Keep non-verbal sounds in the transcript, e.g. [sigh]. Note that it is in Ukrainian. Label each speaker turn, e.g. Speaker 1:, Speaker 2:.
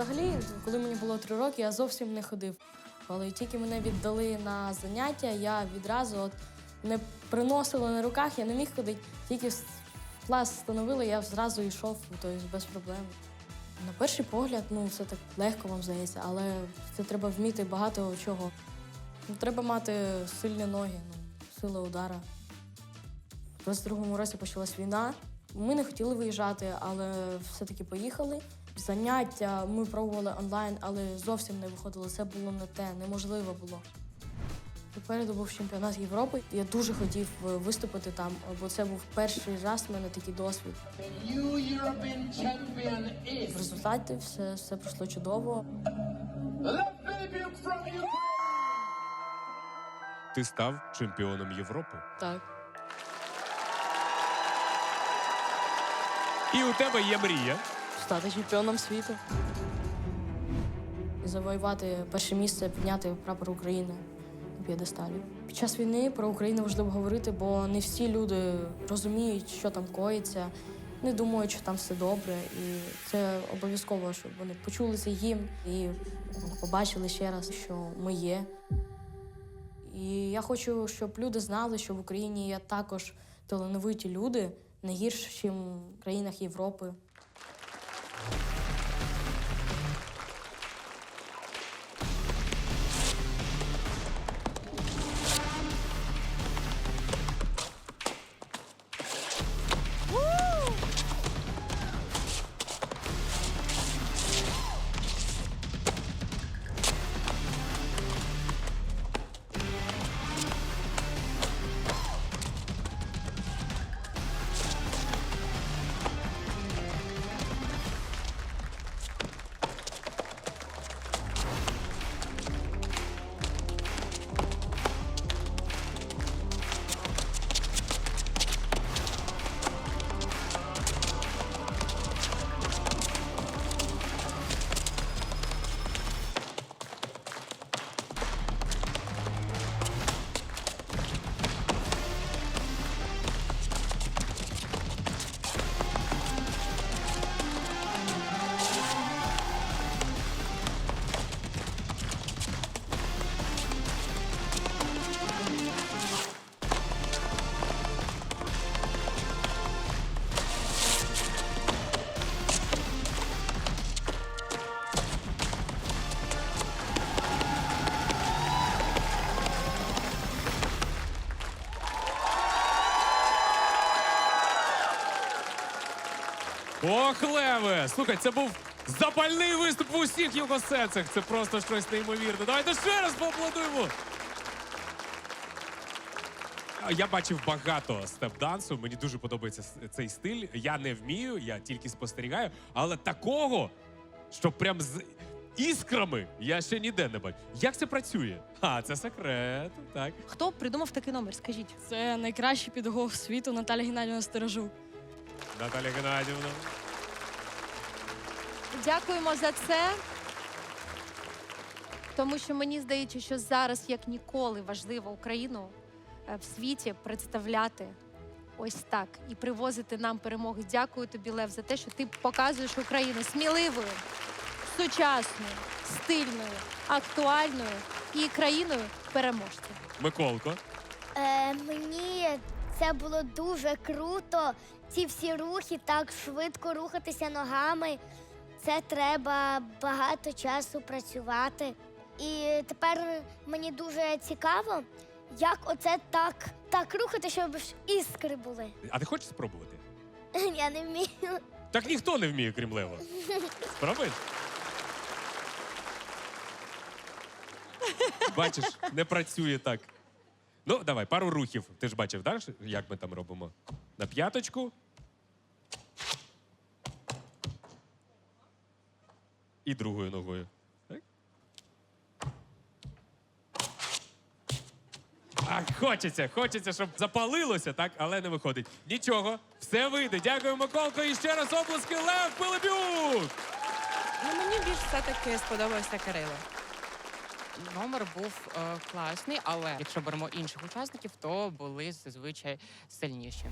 Speaker 1: Взагалі, коли мені було три роки, я зовсім не ходив. Коли тільки мене віддали на заняття, я відразу от не приносила на руках, я не міг ходити. Тільки клас встановили, я зразу йшов, тобто без проблем. На перший погляд, ну все так легко вам здається, але це треба вміти багато чого. Ну, треба мати сильні ноги, ну, сила удара. У 22-му році почалась війна. Ми не хотіли виїжджати, але все-таки поїхали. Заняття ми пробували онлайн, але зовсім не виходило. Це було не те, неможливо було. Попереду був чемпіонат Європи. Я дуже хотів е, виступити там, бо це був перший раз в мене такий досвід. В результаті все, все пройшло чудово.
Speaker 2: Ти став чемпіоном Європи.
Speaker 1: Так.
Speaker 2: І у тебе є мрія.
Speaker 1: Стати чемпіоном світу. Завоювати перше місце, підняти прапор України на п'єдесталі. Під час війни про Україну важливо говорити, бо не всі люди розуміють, що там коїться, не думають, що там все добре. І це обов'язково, щоб вони почули цей гімн і побачили ще раз, що ми є. І я хочу, щоб люди знали, що в Україні є також талановиті люди, не країнах Європи.
Speaker 2: Ох, Леве! Слухай, це був запальний виступ в усіх його серцях. Це просто щось неймовірне. Давайте ще раз поаплодуємо. Я бачив багато степ-дансу. Мені дуже подобається цей стиль. Я не вмію, я тільки спостерігаю. Але такого, що прям з іскрами, я ще ніде не бачу. Як це працює? А, це секрет. Так.
Speaker 3: Хто придумав такий номер? Скажіть.
Speaker 1: Це найкращий педагог світу Наталя Геннадівна Сторожук.
Speaker 2: Наталя Геннадівна.
Speaker 3: Дякуємо за це. Тому що мені здається, що зараз як ніколи важливо Україну е, в світі представляти ось так і привозити нам перемоги. Дякую тобі, Лев, за те, що ти показуєш Україну сміливою, сучасною, стильною, актуальною і країною переможців.
Speaker 2: Миколко.
Speaker 4: Е, мені це було дуже круто. Ці всі рухи, так швидко рухатися ногами. Це треба багато часу працювати. І тепер мені дуже цікаво, як оце так, так рухати, щоб іскри були.
Speaker 2: А ти хочеш спробувати? [laughs]
Speaker 4: Я не вмію.
Speaker 2: Так ніхто не вміє, крім Лева. [laughs] Спробуй. Бачиш, не працює так. Ну, давай, пару рухів. Ти ж бачив, так, як ми там робимо? На п'яточку. І другою ногою. Так? А, хочеться, хочеться, щоб запалилося, так, але не виходить. Нічого, все вийде. Дякуємо, Миколко. І ще раз оплески Лев Пилипюк.
Speaker 5: Ну, мені більш все-таки сподобався Кирило номер був е, класний, але якщо беремо інших учасників, то були зазвичай сильніші.